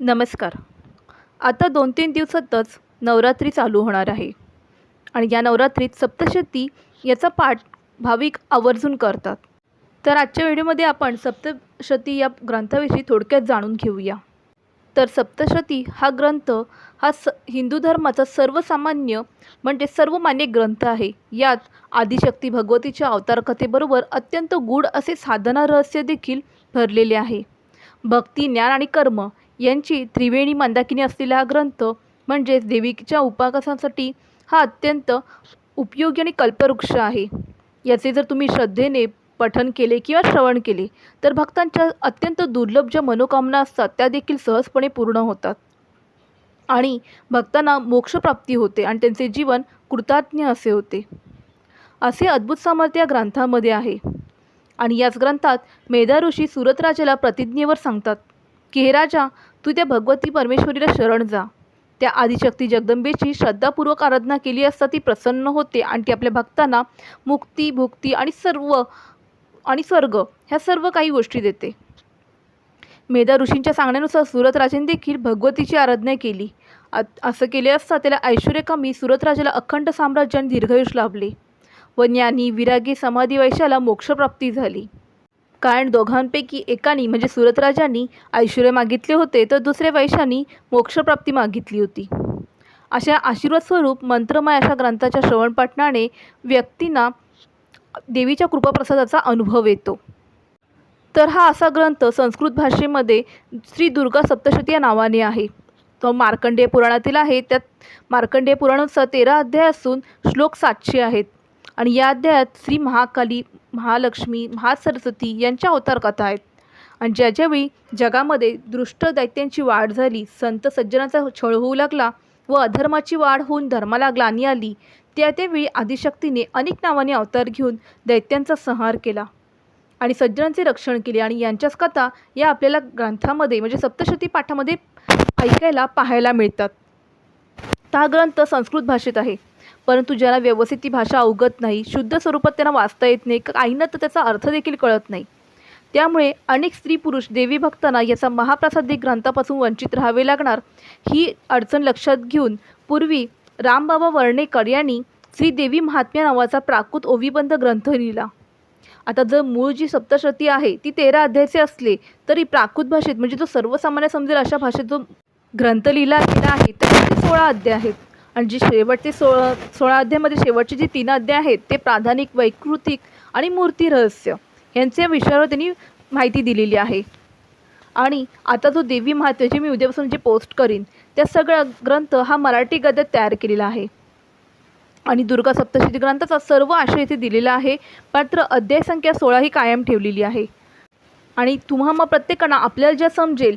नमस्कार. आता दोन तीन दिवसातच नवरात्री चालू होणार आहे. आणि या नवरात्रीत सप्तशती याचा पाठ भाविक आवर्जून करतात. तर आजच्या व्हिडिओमध्ये आपण सप्तशती या ग्रंथाविषयी थोडक्यात जाणून घेऊया. तर सप्तशती हा ग्रंथ हा स हिंदू धर्माचा सर्वसामान्य म्हणजे सर्वमान्य ग्रंथ आहे. यात आदिशक्ती भगवतीच्या अवतारकथेबरोबर अत्यंत गूढ असे साधना रहस्य देखील भरलेले आहे. भक्ती ज्ञान आणि कर्म यांची त्रिवेणी मंदाकिनी असलेला हा ग्रंथ म्हणजेच देवीच्या उपासनासाठी हा अत्यंत उपयोगी आणि कल्पवृक्ष आहे. याचे जर तुम्ही श्रद्धेने पठन केले किंवा श्रवण केले तर भक्तांच्या अत्यंत दुर्लभ ज्या मनोकामना असतात त्या देखील सहजपणे पूर्ण होतात. आणि भक्तांना मोक्षप्राप्ती होते आणि त्यांचे जीवन कृताज्ञ असे होते. असे अद्भुत सामर्थ्य या ग्रंथामध्ये आहे. आणि याच ग्रंथात मेधा ऋषी सुरतराजाला प्रतिज्ञेवर सांगतात की हे राजा तू त्या भगवती परमेश्वरीला शरण जा. त्या आदिशक्ती जगदंबेची श्रद्धापूर्वक आराधना केली असता ती प्रसन्न होते आणि ती आपल्या भक्तांना मुक्ती भुक्ती आणि सर्व आणि स्वर्ग ह्या सर्व काही गोष्टी देते. मेधा ऋषींच्या सांगण्यानुसार सुरतराजेने देखील भगवतीची आराधना केली. असं केले असता त्याला ऐश्वर्य कमी सुरतराजाला अखंड साम्राज्य आणि दीर्घयुष लाभले. व ज्ञानी विरागी समाधी वैशाला मोक्षप्राप्ती झाली. कारण दोघांपैकी एकानी म्हणजे सुरतराजांनी ऐश्वर्य मागितले होते तर दुसऱ्या वैशानी मोक्षप्राप्ती मागितली होती. अशा आशीर्वाद स्वरूप मंत्रमय अशा ग्रंथाच्या श्रवणपाठनाने व्यक्तींना देवीच्या कृपाप्रसादाचा अनुभव येतो. तर हा असा ग्रंथ संस्कृत भाषेमध्ये श्री दुर्गा सप्तशती या नावाने आहे. तो मार्कंडेय पुराणातील आहे. त्यात मार्कंडेय पुराणोत्सव तेरा अध्याय असून श्लोक सातशे आहेत. आणि या अध्यायात श्री महाकाली महालक्ष्मी महासरस्वती यांच्या अवतार कथा आहेत. आणि ज्या ज्यावेळी जगामध्ये दृष्ट दैत्यांची वाढ झाली संत सज्जनाचा छळ होऊ लागला व अधर्माची वाढ होऊन धर्माला ग्लानी आली त्या त्यावेळी आदिशक्तीने अनेक नावाने अवतार घेऊन दैत्यांचा संहार केला आणि सज्जनांचे रक्षण केले आणि यांच्याच कथा या आपल्याला ग्रंथामध्ये म्हणजे सप्तशती पाठामध्ये ऐकायला पाहायला मिळतात. हा ग्रंथ संस्कृत भाषेत आहे. परंतु ज्याला व्यवस्थित ती भाषा अवगत नाही शुद्ध स्वरूपात त्यांना वाचता येत नाही काहींना तर त्याचा अर्थ देखील कळत नाही. त्यामुळे अनेक स्त्री पुरुष देवी भक्तांना याचा महाप्रसादिक ग्रंथापासून वंचित राहावे लागणार ही अडचण लक्षात घेऊन पूर्वी रामबाबा वर्णेकर यांनी श्रीदेवी महात्म्या नावाचा प्राकृत ओविबंध ग्रंथ लिहिला. आता जर मूळ जी सप्तशती आहे ती तेरा अध्यायचे असले तरी प्राकृत भाषेत म्हणजे जो सर्वसामान्य समजेल अशा भाषेत जो ग्रंथ लिहिला गेला आहे त्यामध्ये सोळा अध्याय आहेत. आणि जे शेवटचे सोळा सोळा अध्यायामध्ये शेवटचे जे तीन अध्याय आहेत ते प्राधानिक वैकृतिक आणि मूर्ती रहस्य यांच्या विषयावर त्यांनी माहिती दिलेली आहे. आणि आता जो देवी महत्त्वाची मी उद्यापासून जे पोस्ट करीन त्या सगळा ग्रंथ हा मराठी गद्यात तयार केलेला आहे. आणि दुर्गा सप्तशती ग्रंथाचा सर्व आशय इथे दिलेला आहे मात्र अध्याय संख्या सोळा ही कायम ठेवलेली आहे. आणि तुम्हा मग प्रत्येकानं आपल्याला ज्या समजेल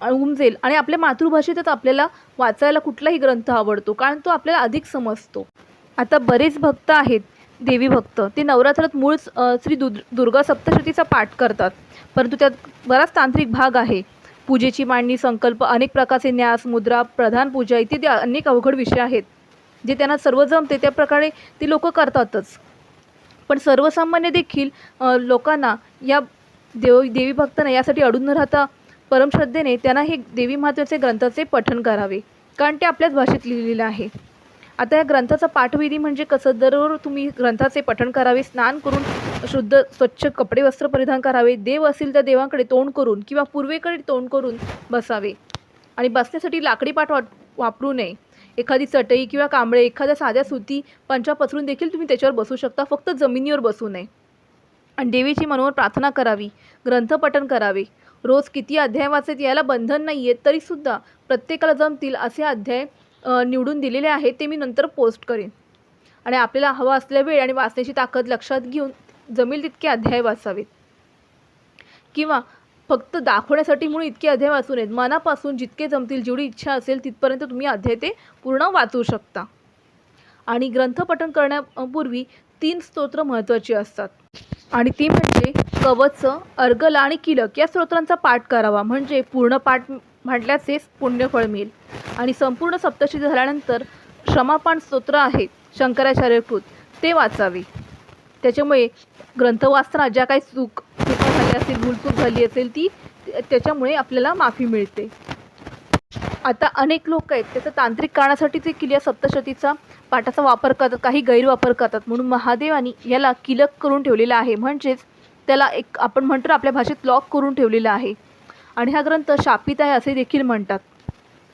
उमजेल आणि आपल्या मातृभाषेतच आपल्याला वाचायला कुठलाही ग्रंथ आवडतो कारण तो आपल्याला अधिक समजतो. आता बरेच भक्त आहेत देवी भक्त. ते नवरात्रात मूळ श्री दु दुर्गा सप्तशतीचा पाठ करतात. परंतु त्यात बराच तांत्रिक भाग आहे. पूजेची मांडणी संकल्प अनेक प्रकारचे न्यास मुद्रा प्रधान पूजा इत्यादी अनेक अवघड विषय आहेत. जे त्यांना सर्व जमते त्या प्रकारे ते लोक करतातच. पण सर्वसामान्य देखील लोकांना या देव देवी भक्तांना यासाठी अडून न राहता परमश्रद्धेने त्यांना हे देवी महत्त्वाचे ग्रंथाचे पठन करावे कारण ते आपल्याच भाषेत लिहिलेलं आहे. आता या ग्रंथाचा पाठविधी म्हणजे कसं? दररोज तुम्ही ग्रंथाचे पठण करावे स्नान करून शुद्ध स्वच्छ कपडे वस्त्र परिधान करावे देव असेल त्या देवाकडे तोंड करून किंवा पूर्वेकडे तोंड करून बसावे. आणि बसण्यासाठी लाकडी पाठ वापरू नये. एखादी चटई किंवा कांबळे एखाद्या साध्या सुती पंचा पसरून देखील तुम्ही त्याच्यावर बसू शकता. फक्त जमिनीवर बसू नये. देवीची मनोवर प्रार्थना करावी ग्रंथपठन करावे. रोज किती अध्याय वाचत याला बंधन नाही आहे तरीसुद्धा प्रत्येकाला जमतील असे अध्याय निवडून दिलेले आहेत ते मी नंतर पोस्ट करेन. आणि आपल्याला हवा असल्या वेळ आणि वाचण्याची ताकद लक्षात घेऊन जमेल तितके अध्याय वाचावेत. किंवा फक्त दाखवण्यासाठी म्हणून इतके अध्याय वाचू नयेत. मनापासून जितके जमतील जेवढी इच्छा असेल तिथपर्यंत तुम्ही अध्याय ते पूर्ण वाचू शकता. आणि ग्रंथपठण करण्यापूर्वी तीन स्तोत्र महत्त्वाची असतात. आणि ती म्हणजे कवच अर्गल आणि किलक या स्तोत्रांचा पाठ करावा. म्हणजे पूर्ण पाठ म्हटल्याचेच पुण्यफळ मिळेल. आणि संपूर्ण सप्तशी झाल्यानंतर क्षमापान स्तोत्र आहे शंकराचार्यकृत ते वाचावे. त्याच्यामुळे ग्रंथ वाचताना ज्या काही चूक चुका झाल्या असतील भूलचूक झाली असेल ती त्याच्यामुळे आपल्याला माफी मिळते. आता अनेक लोक आहेत त्याचं तांत्रिक कारणासाठी ते किल्या सप्तशतीचा पाठाचा वापर करतात काही गैरवापर करतात. म्हणून महादेवानी याला किलक करून ठेवलेला आहे. म्हणजेच त्याला एक आपण म्हणतो आपल्या भाषेत लॉक करून ठेवलेला आहे. आणि हा ग्रंथ शापित आहे असे देखील म्हणतात.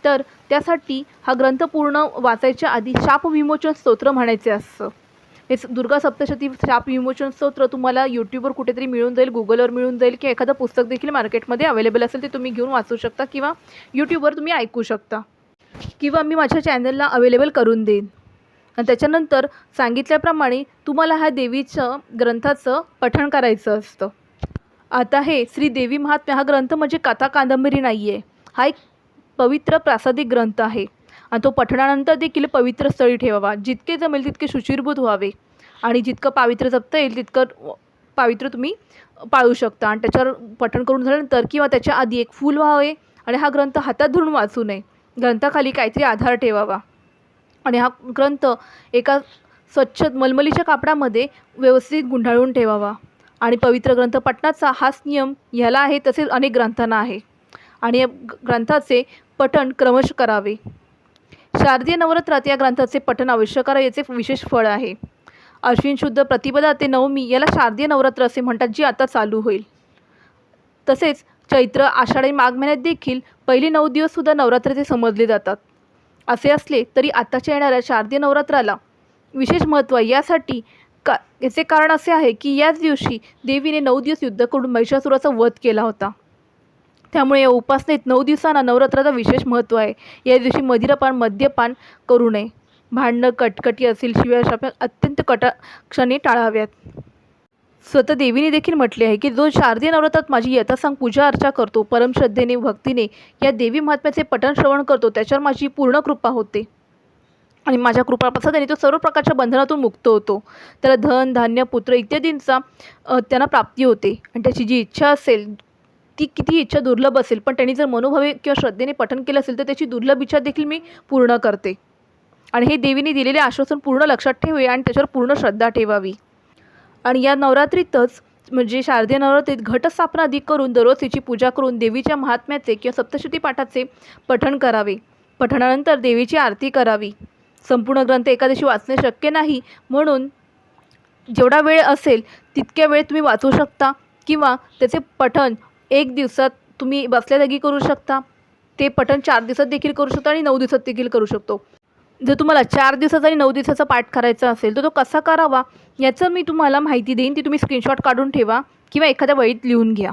तर त्यासाठी हा ग्रंथ पूर्ण वाचायच्या आधी शापविमोचन स्तोत्र म्हणायचे असतं. हे दुर्गा सप्तशती शाप विमोचन स्तोत्र तुम्हाला यूट्यूबवर कुठेतरी मिळून जाईल गुगलवर मिळून जाईल किंवा एखादं पुस्तक देखील मार्केटमध्ये अवेलेबल असेल ते तुम्ही घेऊन वाचू शकता किंवा यूट्यूबवर तुम्ही ऐकू शकता. किंवा मी माझ्या चॅनलला अवेलेबल करून देईन. आणि त्याच्यानंतर सांगितल्याप्रमाणे तुम्हाला ह्या देवीचं ग्रंथाचं पठण करायचं असतं. आता हे श्री देवी महात्म्य हा ग्रंथ म्हणजे कथा कादंबरी नाही आहे हा एक पवित्र प्रासादिक ग्रंथ आहे. आणि तो पठणानंतर देखील पवित्र स्थळी ठेवावा. जितके जमेल तितके शुचिरभूत व्हावे. आणि जितकं पावित्र्य जपता येईल तितकं पावित्र्य तुम्ही पाळू शकता. आणि त्याच्यावर पठण करून झाल्यानंतर किंवा त्याच्या आधी एक फूल व्हावे आणि हा ग्रंथ हातात धरून वाचू नये. ग्रंथाखाली काहीतरी आधार ठेवावा. आणि हा ग्रंथ एका स्वच्छ मलमलीच्या कापडामध्ये व्यवस्थित गुंडाळून ठेवावा. आणि पवित्र ग्रंथ पठणाचा हाच नियम ह्याला आहे तसेच अनेक ग्रंथांना आहे. आणि या ग्रंथाचे पठण क्रमश करावे. शारदीय नवरात्रात या ग्रंथाचे पठण अवश्य करा याचे विशेष फळ आहे. अश्विन शुद्ध प्रतिपदा ते नवमी याला शारदीय नवरात्र असे म्हणतात जी आता चालू होईल. तसेच चैत्र आषाढी माघ महिन्यात देखील पहिली नऊ दिवससुद्धा नवरात्राचे समजले जातात. असे असले तरी आताच्या येणाऱ्या शारदीय नवरात्राला विशेष महत्त्व आहे. यासाठी का याचे कारण असे आहे की याच दिवशी देवीने नऊ दिवस युद्ध करून महिषासुराचा वध केला होता. त्यामुळे या उपासनेत नऊ दिवसांना नवरात्राचा विशेष महत्त्व आहे. या दिवशी मदिरापान मद्यपान करू नये. भांडणं कटकटी असेल शिवाय शाप अत्यंत कटाक्षाने टाळाव्यात. स्वतः देवीने देखील म्हटले आहे की जो शारदीय नवरात्रात माझी यथासांग पूजा अर्चा करतो परमश्रद्धेने भक्तीने या देवी महात्म्याचे पठण श्रवण करतो त्याच्यावर माझी पूर्ण कृपा होते. आणि माझ्या कृपाप्रसादाने तो सर्व प्रकारच्या बंधनातून मुक्त होतो. त्याला धन धान्य पुत्र इत्यादींचा त्यांना प्राप्ती होते. आणि त्याची जी इच्छा असेल ती किती इच्छा दुर्लभ असेल पण त्यांनी जर मनोभावे किंवा श्रद्धेने पठन केलं असेल तर त्याची दुर्लभ इच्छा देखील मी पूर्ण करते. आणि हे देवीने दिलेले आश्वासन पूर्ण लक्षात ठेवे आणि त्याच्यावर पूर्ण श्रद्धा ठेवावी. आणि या नवरात्रीतच म्हणजे शारदीय नवरात्रीत घटस्थापना अधिक करून दररोज तिची पूजा करून देवीच्या महात्म्याचे किंवा सप्तशती पाठाचे पठण करावे. पठणानंतर देवीची आरती करावी. संपूर्ण ग्रंथ एका दिवशी वाचणे शक्य नाही म्हणून जेवढा वेळ असेल तितक्या वेळ तुम्ही वाचू शकता किंवा त्याचे पठण एक दिवसात तुम्ही बसल्या जागी करू शकता. ते पठण चार दिवसात देखील करू शकतो आणि नऊ दिवसात देखील करू शकतो. जर तुम्हाला चार दिवसाचा आणि नऊ दिवसाचा पाठ करायचा असेल तर तो कसा करावा याचं मी तुम्हाला माहिती देईन. ती तुम्ही स्क्रीनशॉट काढून ठेवा किंवा एखाद्या वळीत लिहून घ्या.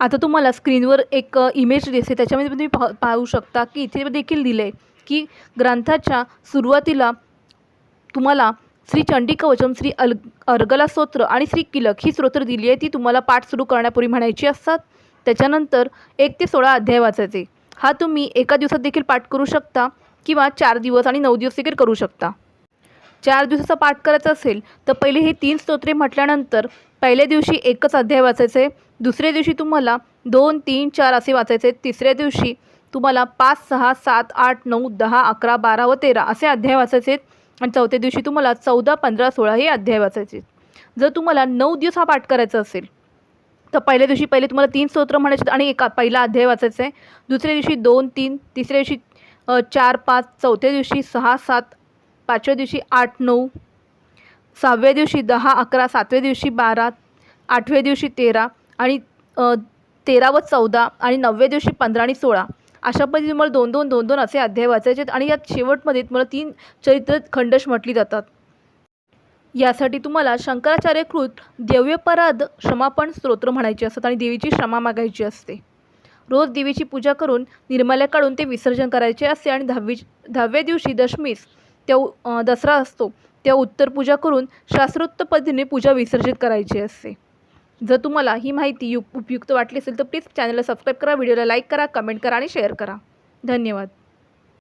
आता तुम्हाला स्क्रीनवर एक इमेज दिसते. त्याच्यामध्ये तुम्ही पा पाहू शकता की इथे देखील दिलं आहे की ग्रंथाच्या सुरुवातीला तुम्हाला श्री चंडिकवचम श्री अल अर्गला स्तोत्र आणि श्री किलक ही स्तोत्र दिली आहे ती तुम्हाला पाठ सुरू करण्यापूर्वी म्हणायची असतात. त्याच्यानंतर एक ते सोळा अध्याय वाचायचे. हा तुम्ही एका दिवसात देखील पाठ करू शकता किंवा चार दिवस आणि नऊ दिवस देखील करू शकता. चार दिवसाचा पाठ करायचा असेल तर पहिले हे तीन स्तोत्रे म्हटल्यानंतर पहिल्या दिवशी एकच अध्याय वाचायचे दुसऱ्या दिवशी तुम्हाला दोन तीन चार असे वाचायचे तिसऱ्या दिवशी तुम्हाला पाच सहा सात आठ नऊ दहा अकरा बारा व तेरा असे अध्याय वाचायचे. आणि चौथ्या दिवशी तुम्हाला चौदा पंधरा सोळा हे अध्याय वाचायचे. जर तुम्हाला नऊ दिवस हा पाठ करायचा असेल तर पहिल्या दिवशी पहिले तुम्हाला तीन स्तोत्र म्हणायचे आणि एका पहिला अध्याय वाचायचा आहे. दुसऱ्या दिवशी दोन तीन तिसऱ्या दिवशी चार पाच चौथ्या दिवशी सहा सात पाचव्या दिवशी आठ नऊ सहाव्या दिवशी दहा अकरा सातव्या दिवशी बारा आठव्या दिवशी तेरा आणि तेरा व चौदा आणि नवव्या दिवशी पंधरा आणि सोळा. अशा पद्धतीने तुम्हाला दोन दोन दोन दोन असे अध्याय वाचायचे आहेत आणि यात शेवटमध्ये तुम्हाला तीन चरित्र खंडश म्हटली जातात. यासाठी तुम्हाला शंकराचार्यकृत दिव्यपराध क्षमापण स्तोत्र म्हणायचे असतात आणि देवीची क्षमा मागायची असते. रोज देवीची पूजा करून निर्माल्या काढून ते विसर्जन करायचे असते आणि दहावी दहाव्या दिवशी दशमीस त्या दसरा असतो त्या उत्तर पूजा करून शास्त्रोक्त पद्धतीने पूजा विसर्जित करायची असते. जर तुम्हाला ही माहिती यु उपयुक्त वाटली असेल तर प्लीज चॅनलला सबस्क्राईब करा व्हिडिओला लाईक करा कमेंट करा आणि शेअर करा. धन्यवाद.